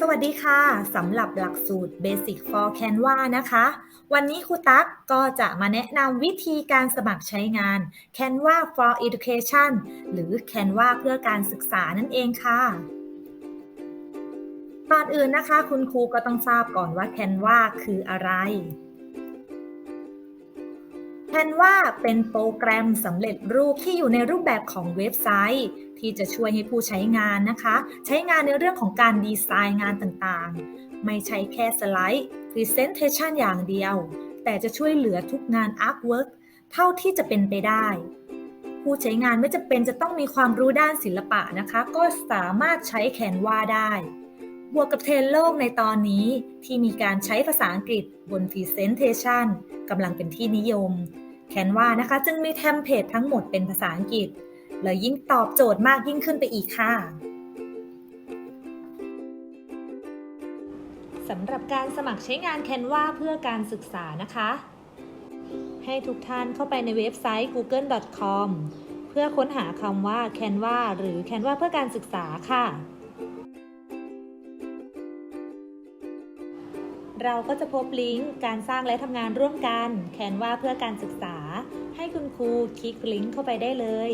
สวัสดีค่ะสำหรับหลักสูตร Basic for Canva นะคะ วันนี้ครูตั๊กก็จะมาแนะนำวิธีการสมัครใช้งาน Canva for Education หรือ Canva เพื่อการศึกษานั่นเองค่ะก่อนอื่นนะคะ คุณครูก็ต้องทราบก่อนว่า Canva คืออะไร Canva เป็นโปรแกรมสำเร็จรูปที่อยู่ในรูปแบบของเว็บไซต์ ที่จะช่วยให้ผู้ใช้งานนะคะ ใช้งานในเรื่องของการดีไซน์งานต่างๆ ไม่ใช่แค่สไลด์ Presentation อย่างเดียว แต่จะช่วยเหลือทุกงาน Artwork เท่าที่จะเป็นไปได้ ผู้ใช้งานไม่จำเป็นจะต้องมีความรู้ด้านศิลปะนะคะ ก็สามารถใช้ Canva ได้บวกกับเทรนโลกในตอนนี้ที่มีการใช้ภาษาอังกฤษบน Presentation กำลังเป็นที่นิยม Canva นะคะ จึงมีเทมเพลตทั้งหมดเป็นภาษาอังกฤษเลยยิ่งตอบโจทย์มากยิ่งขึ้นไปอีกค่ะสำหรับการสมัครใช้งาน Canva เพื่อการศึกษานะคะ ให้ทุกท่านเข้าไปในเว็บไซต์ google.com เพื่อค้นหาคำว่า Canva หรือ Canva เพื่อการศึกษาค่ะ เราก็จะพบลิงก์การสร้างและทำงานร่วมกันแคนวาเพื่อการศึกษา ให้คุณครูคลิกลิงก์เข้าไปได้เลย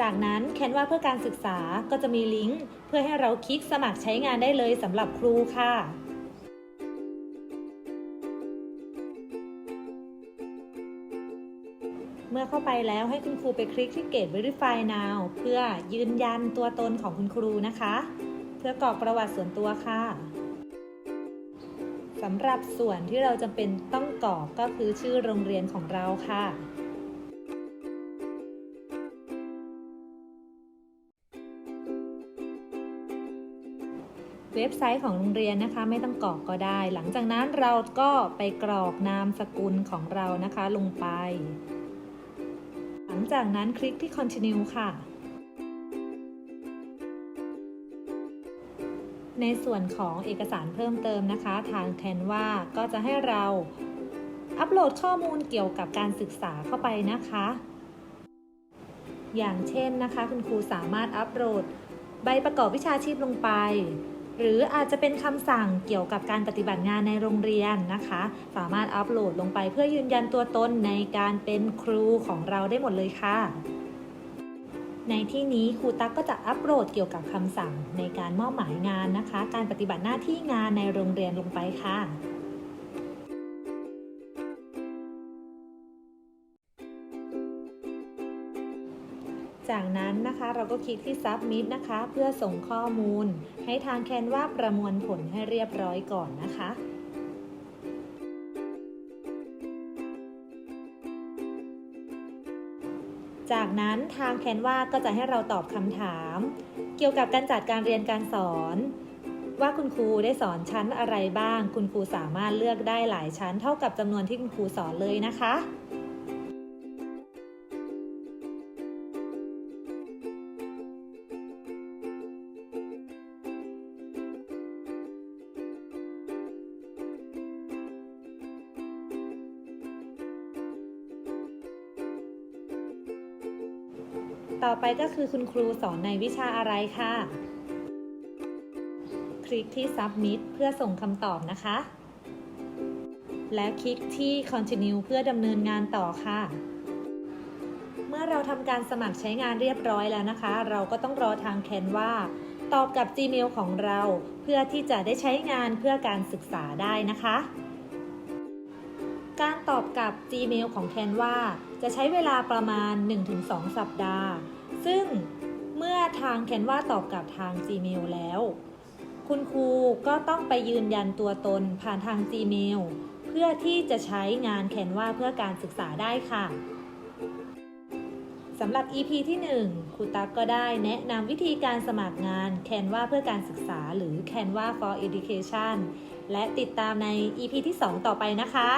จากนั้นแคนวาเพื่อการศึกษาก็จะมีลิงก์เพื่อให้เราคลิกสมัครใช้งานได้เลยสำหรับครูค่ะ มื่อเข้าไปแล้วให้คุณครูไปคลิกที่ Get Verify Now เพื่อยืนยันตัวตนของคุณครูนะคะ เพื่อกรอกประวัติส่วนตัวค่ะสำหรับส่วนที่เราจำเป็นต้องกรอกก็คือชื่อโรงเรียนของเราค่ะเว็บไซต์ของโรงเรียนนะคะไม่ต้องกรอกก็ได้ หลังจากนั้นเราก็ไปกรอกนามสกุลของเรานะคะลงไป จากนั้นคลิกที่ continue ค่ะ ในส่วนของเอกสารเพิ่มเติมนะคะ ทาง Canva ก็จะให้เราอัปโหลดข้อมูลเกี่ยวกับการศึกษาเข้าไปนะคะ อย่างเช่นนะคะ คุณครูสามารถอัปโหลดใบประกอบวิชาชีพลงไป หรืออาจจะเป็นคำสั่งเกี่ยวกับการปฏิบัติงานในโรงเรียนนะคะ สามารถอัปโหลดลงไปเพื่อยืนยันตัวตนในการเป็นครูของเราได้หมดเลยค่ะ ในที่นี้ครูตั๊กก็จะอัปโหลดเกี่ยวกับคำสั่งในการมอบหมายงานนะคะ การปฏิบัติหน้าที่งานในโรงเรียนลงไปค่ะ จากนั้นนะคะเราก็คลิกที่ Submit นะคะ เพื่อส่งข้อมูล ให้ทาง Canva ประมวลผลให้เรียบร้อยก่อนนะคะจากนั้นทาง Canva ก็จะให้เราตอบคำถาม เกี่ยวกับการจัดการเรียนการสอน ว่าคุณครูได้สอนชั้นอะไรบ้าง คุณครูสามารถเลือกได้หลายชั้นเท่ากับจำนวนที่คุณครูสอนเลยนะคะ ต่อไปก็คือคุณครูสอนในวิชาอะไรค่ะ คลิกที่ Submit เพื่อส่งคำตอบนะคะ และคลิกที่ Continue เพื่อดำเนินงานต่อค่ะ เมื่อเราทำการสมัครใช้งานเรียบร้อยแล้วนะคะ เราก็ต้องรอทาง Canva ตอบกับ Gmail ของเรา เพื่อที่จะได้ใช้งานเพื่อการศึกษาได้นะคะ การตอบกับ Gmail ของ Canva จะใช้เวลาประมาณ 1-2 สัปดาห์ ซึ่งเมื่อทาง Canva ตอบกับทาง Gmail แล้ว คุณครูก็ต้องไปยืนยันตัวตนผ่านทาง Gmail เพื่อที่จะใช้งาน Canva เพื่อการศึกษาได้ค่ะสำหรับ EP ที่ 1 ครูตั๊กก็ได้แนะนำวิธีการสมัครงาน Canva เพื่อการศึกษาหรือ Canva for Education และติดตามใน EP ที่ 2 ต่อไปนะคะ